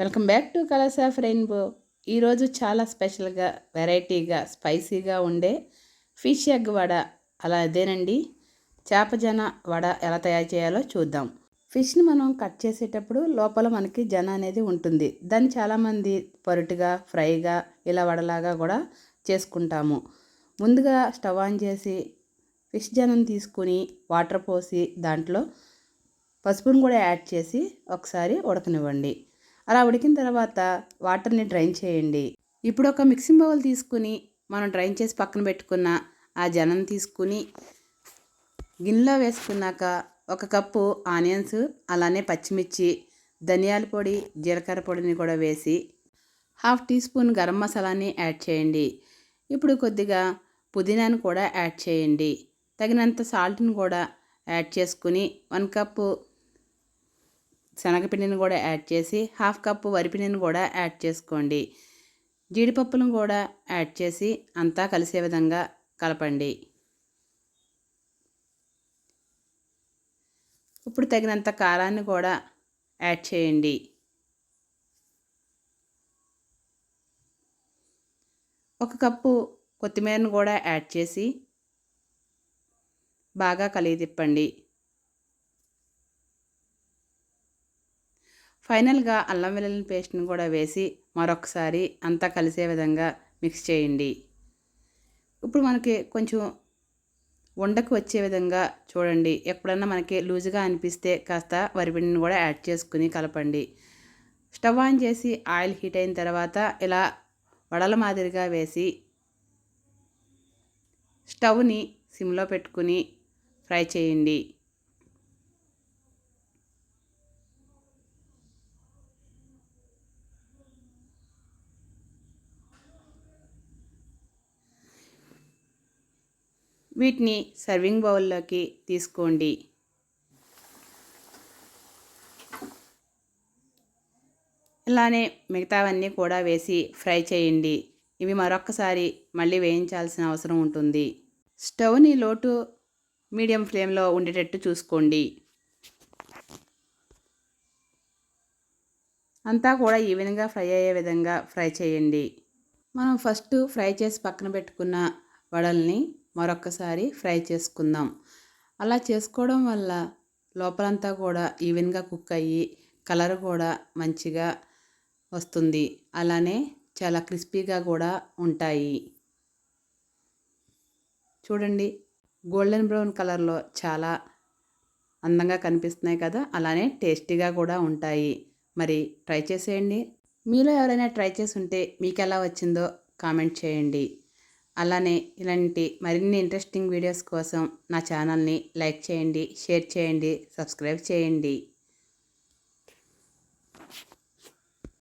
Welcome back to colours of rainbow. ఈరోజు చాలా స్పెషల్గా వెరైటీగా స్పైసీగా ఉండే ఫిష్ ఎగ్ వడ. అలా అదేనండి చేపజన వడ ఎలా తయారు చేయాలో చూద్దాం. ఫిష్ని మనం కట్ చేసేటప్పుడు లోపల మనకి జన అనేది ఉంటుంది. దాన్ని చాలామంది పొరటుగా ఫ్రైగా ఇలా వడలాగా కూడా చేసుకుంటాము. ముందుగా స్టవ్ ఆన్ చేసి ఫిష్ జనం తీసుకుని వాటర్ పోసి దాంట్లో పసుపును కూడా యాడ్ చేసి ఒకసారి ఉడకనివ్వండి. అలా ఉడికిన తర్వాత వాటర్ని డ్రైన్ చేయండి. ఇప్పుడు ఒక మిక్సింగ్ బౌల్ తీసుకుని మనం డ్రైన్ చేసి పక్కన పెట్టుకున్న ఆ జనం తీసుకుని గిన్నెలో వేసుకున్నాక ఒక కప్పు ఆనియన్స్ అలానే పచ్చిమిర్చి ధనియాల పొడి జీలకర్ర పొడిని కూడా వేసి హాఫ్ టీ స్పూన్ గరం మసాలాని యాడ్ చేయండి. ఇప్పుడు కొద్దిగా పుదీనాను కూడా యాడ్ చేయండి. తగినంత సాల్ట్ని కూడా యాడ్ చేసుకుని వన్ కప్పు శనగపిండిని కూడా యాడ్ చేసి హాఫ్ కప్పు వరిపిండిని కూడా యాడ్ చేసుకోండి. జీడిపప్పులను కూడా యాడ్ చేసి అంతా కలిసే విధంగా కలపండి. ఇప్పుడు తగినంత కారాన్ని కూడా యాడ్ చేయండి. ఒక కప్పు కొత్తిమీరను కూడా యాడ్ చేసి బాగా కలిగి తిప్పండి ఫైనల్గా అల్లం వెల్లుల్లి పేస్ట్ని కూడా వేసి మరొకసారి అంతా కలిసే విధంగా మిక్స్ చేయండి. ఇప్పుడు మనకి కొంచెం వండకు వచ్చే విధంగా చూడండి. ఎప్పుడన్నా మనకి లూజుగా అనిపిస్తే కాస్త వరిపిండిని కూడా యాడ్ చేసుకుని కలపండి. స్టవ్ ఆన్ చేసి ఆయిల్ హీట్ అయిన తర్వాత ఇలా వడల మాదిరిగా వేసి స్టవ్ని సిమ్లో పెట్టుకుని ఫ్రై చేయండి. వీటిని సర్వింగ్ బౌల్లోకి తీసుకోండి. ఇలానే మిగతావన్నీ కూడా వేసి ఫ్రై చేయండి. ఇవి మరొక్కసారి మళ్ళీ వేయించాల్సిన అవసరం ఉంటుంది. స్టవ్ని లోటు మీడియం ఫ్లేమ్లో ఉండేటట్టు చూసుకోండి. అంతా కూడా ఈవెన్గా ఫ్రై అయ్యే విధంగా ఫ్రై చేయండి. మనం ఫస్ట్ ఫ్రై చేసి పక్కన పెట్టుకున్న వడల్ని మరొకసారి ఫ్రై చేసుకుందాం. అలా చేసుకోవడం వల్ల లోపలంతా కూడా ఈవెన్గా కుక్ అయ్యి కలర్ కూడా మంచిగా వస్తుంది. అలానే చాలా క్రిస్పీగా కూడా ఉంటాయి. చూడండి గోల్డెన్ బ్రౌన్ కలర్లో చాలా అందంగా కనిపిస్తున్నాయి కదా అలానే టేస్టీగా కూడా ఉంటాయి. మరి ట్రై చేసేయండి. మీలో ఎవరైనా ట్రై చేసి ఉంటే మీకు ఎలా వచ్చిందో కామెంట్ చేయండి. అలానే ఇలాంటి మరిన్ని ఇంట్రెస్టింగ్ వీడియోస్ కోసం నా ఛానల్ని లైక్ చేయండి షేర్ చేయండి సబ్స్క్రైబ్ చేయండి.